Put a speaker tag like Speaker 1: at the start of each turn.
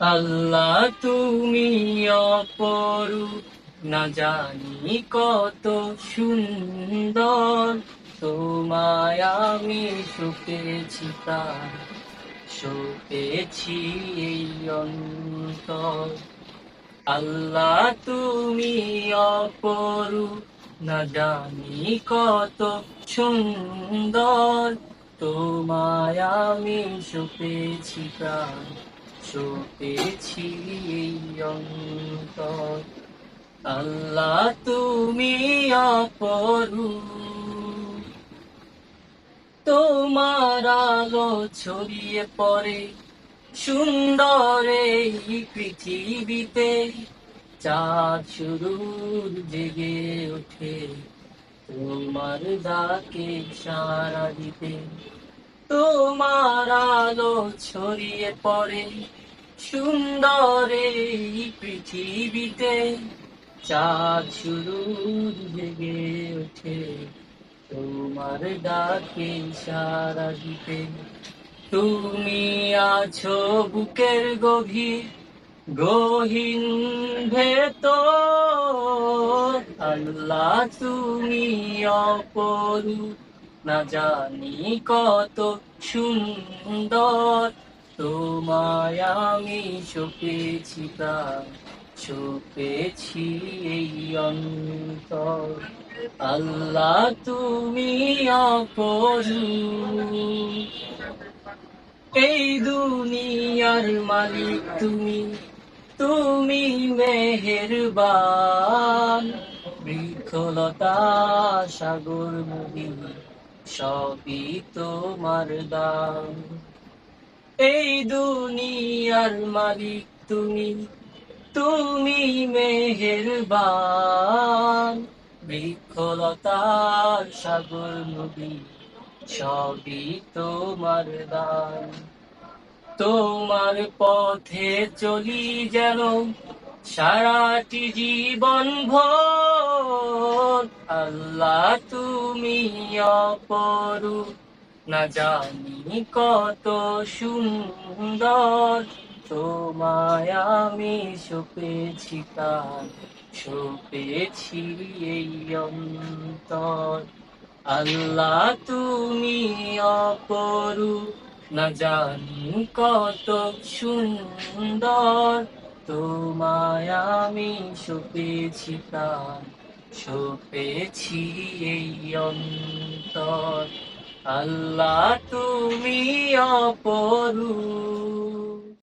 Speaker 1: আল্লাহ তুমি অপরু না জানি কত সুন্দর। তোমায় আমি শুকেছি তার। শুকেছি এই অন্তর। আল্লাহ তুমি অপরু না জানি কত সুন্দর। তোমায় আমি শুকেছি প্রাণ এই অন্তর। আল্লাহ, তুমি অপরু তোমার আলো ছড়িয়ে পড়ে সুন্দর এই পৃথিবীতে। চাঁদ শুরুর জেগে ওঠে তোমার ডাকে সারা দিতে। তোমার আলো ছড়িয়ে পড়ে সুন্দর এই পৃথিবীতে চাঁদ শুরু জেগে ওঠে। তোমার ডাকে সারা দিতে। তুমি আছো বুকের গভীর, গহীন ভেত আল্লাহ তুমি অপরু না জানি কত সুন্দর। তোমায় আমি শোকেছি প্রাণ শোকেছি এই অন্তর। আল্লাহ, তুমি অপরু এই দুনিয়ার মালিক তুমি তুমি মেহেরবান। বৃক্ষলতা সাগর নদী সবই তোমার দান। এই দুনিয়ার মালিক তুমি। তুমি মেহেরবান। বৃক্ষলতা সাগর নদী, সবই তোমার দান। তোমার পথে চলি যেন সারাটি জীবন ভোর। আল্লাহ তুমি অপরু না জানি কত সুন্দর। তোমায় আমি শোপেছি তার শোপেছি এই অন্তর। আল্লাহ তুমি অপরু না জানি কত সুন্দর। তোমায় আমি শোপেছি প্রাণ শোপেছি এই অন্তর। আল্লাহ তুমি অপরু